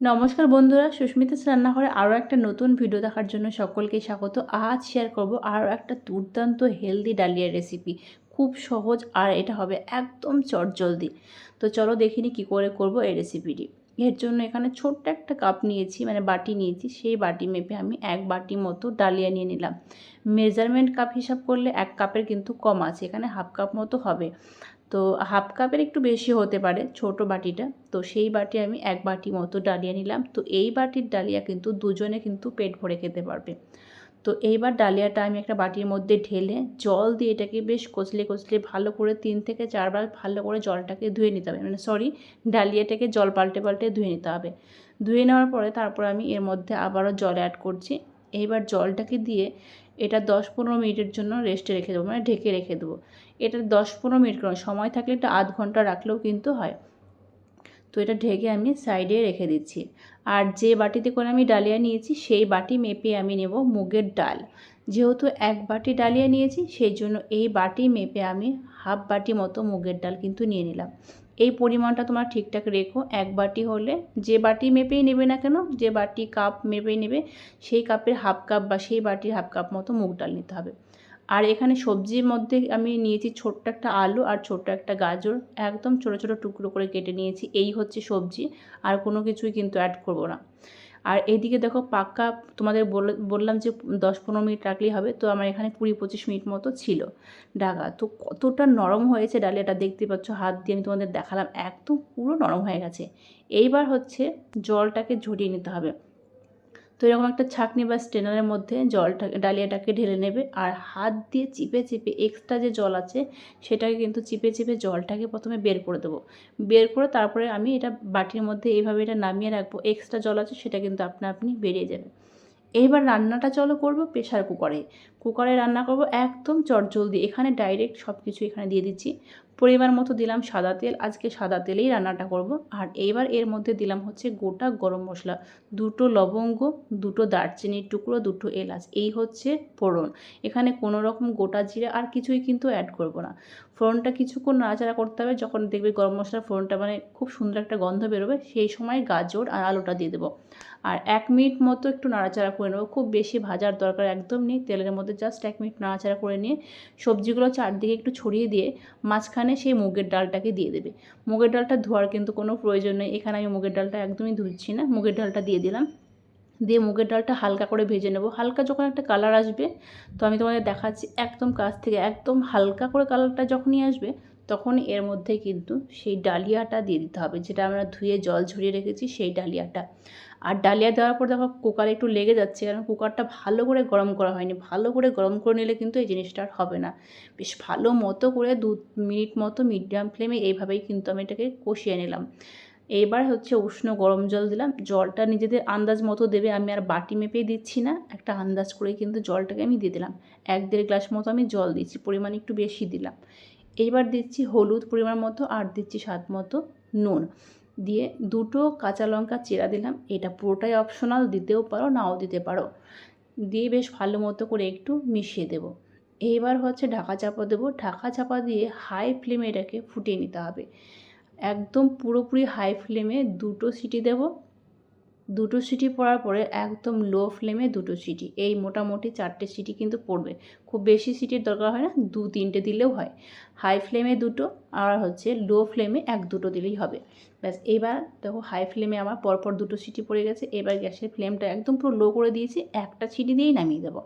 নমস্কার বন্ধুরা, সুস্মিতাস রান্নাঘরে আরও একটা নতুন ভিডিও দেখার জন্য সকলকে স্বাগত। আজ শেয়ার করব আরও একটা দুর্দান্ত হেলদি ডালিয়া রেসিপি খুব সহজ আর এটা হবে একদম চটজলদি। তো চলো দেখিনি কি করে করব এই রেসিপিটি এর জন্য এখানে ছোট্ট একটা কাপ নিয়েছি মানে বাটি নিয়েছি। সেই বাটি মেপে আমি এক বাটি মতো ডালিয়া নিয়ে নিলাম। মেজারমেন্ট কাপ হিসাব করলে এক কাপের কিন্তু কম আছে, এখানে হাফ কাপ মতো হবে। তো হাফ কাপের একটু বেশি হতে পারে ছোট বাটিটা। তো সেই বাটি আমি এক বাটি মতো ডালিয়া নিলাম। তো এই বাটির ডালিয়া কিন্তু দুজনে কিন্তু পেট ভরে খেতে পারবে। তো এইবার ডালিয়াটা আমি একটা বাটির মধ্যে ঢেলে জল দিয়ে এটাকে বেশ কচলে কচলে ভালো করে তিন থেকে চারবার ভালো করে জলটাকে ধুয়ে নিতে হবে। মানে সরি ডালিয়াটাকে জল পাল্টে পাল্টে ধুয়ে নিতে হবে। ধুয়ে নেওয়ার পরে তারপর আমি এর মধ্যে আবারও জল অ্যাড করছি। এইবার জলটাকে দিয়ে এটা দশ পনেরো মিনিটের জন্য রেস্টে রেখে দেবো মানে ঢেকে রেখে দেবো। এটা দশ পনেরো মিনিট কোনো সময় থাকলে এটা আধ ঘণ্টা রাখলেও কিন্তু হয়। তো এটা ঢেকে আমি সাইডে রেখে দিচ্ছি। আর যে বাটিতে করে আমি ডালিয়া নিয়েছি, সেই বাটি মেপে আমি নেব মুগের ডাল। যেহেতু এক বাটি ডালিয়া নিয়েছি, সেই জন্য এই বাটি মেপে আমি হাফ বাটি মতো মুগের ডাল কিন্তু নিয়ে নিলাম। এই পরিমাণটা তোমরা ঠিকঠাক রেখো। এক বাটি হলে যে বাটি মেপেই নেবে না কেন, যে বাটি কাপ মেপেই নেবে, সেই কাপের হাফ কাপ বা সেই বাটির হাফ কাপ মতো মুগ ডাল নিতে হবে। আর এখানে সবজির মধ্যে আমি নিয়েছি ছোট্ট একটা আলু আর ছোট্ট একটা গাজর। একদম ছোটো ছোটো টুকরো করে কেটে নিয়েছি। এই হচ্ছে সবজি। আর কোনো কিছুই কিন্তু অ্যাড করব না। আর এইদিকে দেখো পাক্কা তোমাদের বললাম যে দশ পনেরো মিনিট রাখলেই হবে, তো আমার এখানে কুড়ি পঁচিশ মিনিট মতো ছিল ডাকা। তো কতটা নরম হয়েছে ডালিয়াটা দেখতে পাচ্ছ, হাত দিয়ে আমি তোমাদের দেখালাম, একদম পুরো নরম হয়ে গেছে। এইবার হচ্ছে জলটাকে ঝরিয়ে নিতে হবে। তো এরকম একটা ছাঁকনি বা স্টেনারের মধ্যে জলটাকে, ডালিয়াটাকে ঢেলে নেবে আর হাত দিয়ে চিপে চিপে এক্সট্রা যে জল আছে সেটাকে কিন্তু চিপে চিপে জলটাকে প্রথমে বের করে দেবো। বের করে তারপরে আমি এটা বাটির মধ্যে এইভাবে এটা নামিয়ে রাখব এক্সট্রা জল আছে সেটা কিন্তু আপনা আপনি বেরিয়ে যাবে। এইবার রান্নাটা চলো করব প্রেশার কুকারে। কুকারে রান্না করব একদম চটজলদি, এখানে ডাইরেক্ট সব কিছু এখানে দিয়ে দিচ্ছি। পরিমাণ মতো দিলাম সাদা তেল, আজকে সাদা তেলেই রান্নাটা করব। আর এইবার এর মধ্যে দিলাম হচ্ছে গোটা গরম মশলা, দুটো লবঙ্গ, দুটো দারচিনির টুকরো, দুটো এলাচ। এই হচ্ছে ফোড়ন। এখানে কোনো রকম গোটা জিরে আর কিছুই কিন্তু অ্যাড করব না। ফোড়নটা কিছুক্ষণ নাড়াচাড়া করতে হবে, যখন দেখবে গরম মশলার ফোড়নটা মানে খুব সুন্দর একটা গন্ধ বেরোবে, সেই সময় গাজর আর আলুটা দিয়ে দেবো। আর এক মিনিট মতো একটু নাড়াচাড়া করে নেব। খুব বেশি ভাজার দরকার একদম নেই। তেলের মধ্যে জাস্ট এক মিনিট নাড়াচাড়া করে নিয়ে সবজিগুলো চারদিকে একটু ছড়িয়ে দিয়ে মাঝখানে সেই মুগের ডালটাকে দিয়ে দেবে। মুগের ডালটা ধোয়ার কিন্তু কোনো প্রয়োজন নেই। এখানে আমি মুগের ডালটা একদমই ধুচ্ছি না। মুগের ডালটা দিয়ে দিলাম। দিয়ে মুগের ডালটা হালকা করে ভেজে নেব। হালকা যখন একটা কালার আসবে, তো আমি তোমাদের দেখাচ্ছি একদম কাছ থেকে, একদম হালকা করে কালারটা যখনই আসবে তখন এর মধ্যে কিন্তু সেই ডালিয়াটা দিয়ে দিতে হবে, যেটা আমরা ধুয়ে জল ঝরিয়ে রেখেছি সেই ডালিয়াটা। আর ডালিয়া দেওয়ার পর দেখো কুকারে একটু লেগে যাচ্ছে, কারণ কুকারটা ভালো করে গরম করা হয়নি, ভালো করে গরম করে নিলে কিন্তু এই জিনিসটা আর হবে না। বেশ ভালো মতো করে দু মিনিট মতো মিডিয়াম ফ্লেমে এইভাবেই কিন্তু আমি এটাকে কষিয়ে নিলাম। এইবার হচ্ছে উষ্ণ গরম জল দিলাম, জলটা নিজেদের আন্দাজ মতো দেবে, আমি আর বাটি মেপেই দিচ্ছি না, একটা আন্দাজ করে কিন্তু জলটাকে আমি দিয়ে দিলাম। এক দেড় গ্লাস মতো আমি জল দিচ্ছি পরিমাণ একটু বেশি দিলাম। এইবার দিচ্ছি হলুদ পরিমাণ মতো আর দিচ্ছি স্বাদ মতো নুন। দিয়ে দুটো কাঁচা লঙ্কা চেরা দিলাম। এটা পুরোটাই অপশনাল দিতেও পারো, নাও দিতে পারো। দিয়ে বেশ ভালো মতো করে একটু মিশিয়ে দেব। এইবার হচ্ছে ঢাকা চাপা দেবো। ঢাকা চাপা দিয়ে হাই ফ্লেমে এটাকে ফুটিয়ে নিতে হবে। একদম পুরোপুরি হাই ফ্লেমে দুটো সিটি দেব। দুটো সিটি পড়ার পরে একদম লো ফ্লেমে দুটো সিটি। এই মোটামুটি চারটে সিটি কিন্তু পড়বে। খুব বেশি সিটির দরকার হয় না, দু তিনটে দিলেও হয়। হাই ফ্লেমে দুটো আর হচ্ছে লো ফ্লেমে এক দুটো দিলেই হবে। ব্যাস, এবার দেখো হাই ফ্লেমে আমার পরপর দুটো সিটি পড়ে গেছে। এবার গ্যাসের ফ্লেমটা একদম পুরো লো করে দিয়েছি, একটা সিটি দিয়েই নামিয়ে দেবো।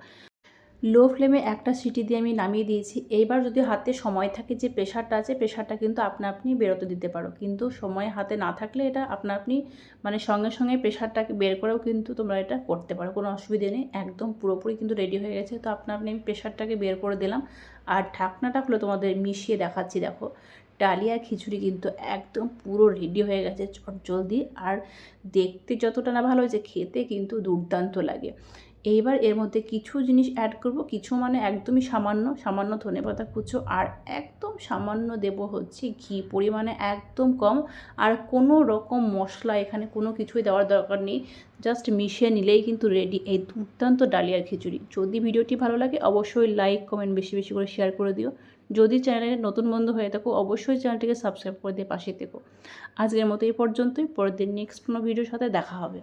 লো ফ্লেমে একটা সিটি দিয়ে আমি নামিয়ে দিয়েছি। এইবার যদি হাতে সময় থাকে যে প্রেশারটা আছে, প্রেশারটা কিন্তু আপনা আপনি বেরোতে দিতে পারো। কিন্তু সময় হাতে না থাকলে এটা আপনা আপনি মানে সঙ্গে সঙ্গে প্রেশারটাকে বের করেও কিন্তু তোমরা এটা করতে পারো। কোনো অসুবিধে নেই। একদম পুরোপুরি কিন্তু রেডি হয়ে গেছে। তো আপনা আপনি আমি প্রেশারটাকে বের করে দিলাম। আর ঢাকনাটা খুলে তোমাদের মিশিয়ে দেখাচ্ছি, দেখো। ডালিয়া খিচুড়ি কিন্তু একদম পুরো রেডি হয়ে গেছে চট জলদি আর দেখতে যতটা না ভালো হয়েছে, খেতে কিন্তু দুর্দান্ত লাগে। এইবার এর মধ্যে কিছু জিনিস অ্যাড করব। কিছু মানে একদমই সামান্য সামান্য ধনে পাতা কুচো আর একদম সামান্য দেব হচ্ছে ঘি। পরিমাণে একদম কম আর কোনো রকম মশলা এখানে কোনো কিছুই দেওয়ার দরকার নেই। জাস্ট মিশিয়ে নিলেই কিন্তু রেডি এই দুর্দান্ত ডালিয়ার খিচুড়ি। যদি ভিডিওটি ভালো লাগে অবশ্যই লাইক কমেন্ট বেশি বেশি করে শেয়ার করে দিও। যদি চ্যানেলে নতুন বন্ধু হয়ে থাকো অবশ্যই চ্যানেলটিকে সাবস্ক্রাইব করে দিয়ে পাশে থেকো। আজকের মতো এই পর্যন্তই। পরের দিন নেক্সট কোনো ভিডিওর সাথে দেখা হবে।